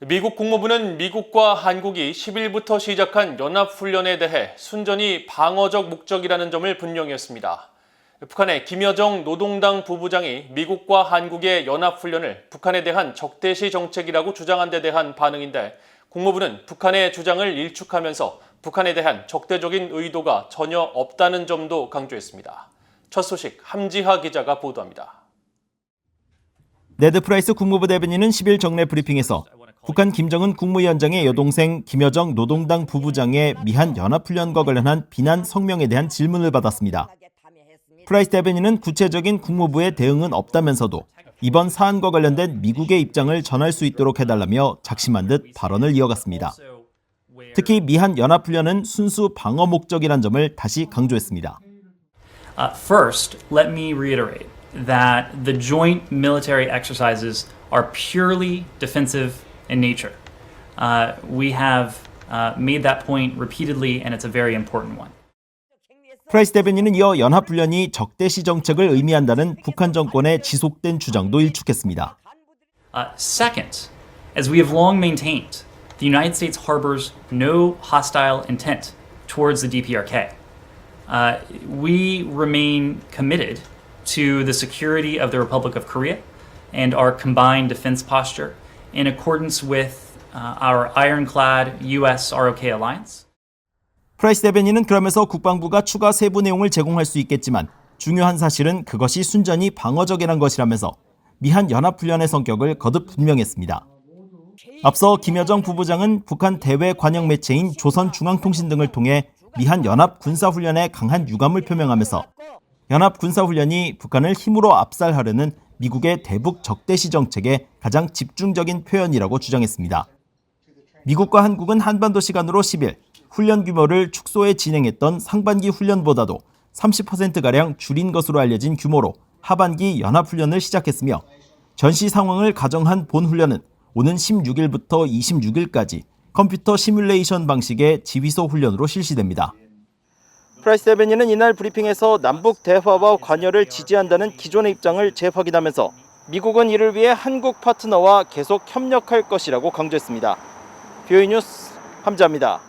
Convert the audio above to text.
미국 국무부는 미국과 한국이 10일부터 시작한 연합훈련에 대해 순전히 방어적 목적이라는 점을 분명히 했습니다. 북한의 김여정 노동당 부부장이 미국과 한국의 연합훈련을 북한에 대한 적대시 정책이라고 주장한 데 대한 반응인데 국무부는 북한의 주장을 일축하면서 북한에 대한 적대적인 의도가 전혀 없다는 점도 강조했습니다. 첫 소식 함지하 기자가 보도합니다. 네드 프라이스 국무부 대변인은 10일 정례 브리핑에서 북한 김정은 국무위원장의 여동생 김여정 노동당 부부장의 미한 연합훈련과 관련한 비난 성명에 대한 질문을 받았습니다. 프라이스 대변인은 구체적인 국무부의 대응은 없다면서도 이번 사안과 관련된 미국의 입장을 전할 수 있도록 해달라며 작심한 듯 발언을 이어갔습니다. 특히 미한 연합훈련은 순수 방어 목적이란 점을 다시 강조했습니다. Uh, first, let me reiterate that the joint military exercises are purely defensive in nature. Uh, we have uh, made that point repeatedly, and it's a very important one. 프라이스 대변인은 이어 연합훈련이 적대시 정책을 의미한다는 북한 정권의 지속된 주장도 일축했습니다. Uh, second, as we have long maintained, the United States harbors no hostile intent towards the DPRK. Uh, we remain committed to the security of the Republic of Korea and our combined defense posture in accordance with uh, our ironclad U.S. ROK alliance. 프라이스 대변인은 그러면서 국방부가 추가 세부 내용을 제공할 수 있겠지만 중요한 사실은 그것이 순전히 방어적이란 것이라면서 미한 연합훈련의 성격을 거듭 분명했습니다. 앞서 김여정 부부장은 북한 대외 관영 매체인 조선중앙통신 등을 통해 미한 연합 군사훈련에 강한 유감을 표명하면서 연합 군사훈련이 북한을 힘으로 압살하려는 미국의 대북 적대시 정책의 가장 집중적인 표현이라고 주장했습니다. 미국과 한국은 한반도 시간으로 10일 훈련 규모를 축소해 진행했던 상반기 훈련보다도 30%가량 줄인 것으로 알려진 규모로 하반기 연합훈련을 시작했으며 전시 상황을 가정한 본훈련은 오는 16일부터 26일까지 컴퓨터 시뮬레이션 방식의 지휘소 훈련으로 실시됩니다. 프라이스 대변인은 이날 브리핑에서 남북 대화와 관여를 지지한다는 기존의 입장을 재확인하면서 미국은 이를 위해 한국 파트너와 계속 협력할 것이라고 강조했습니다. 뷰이 뉴스 함자입니다.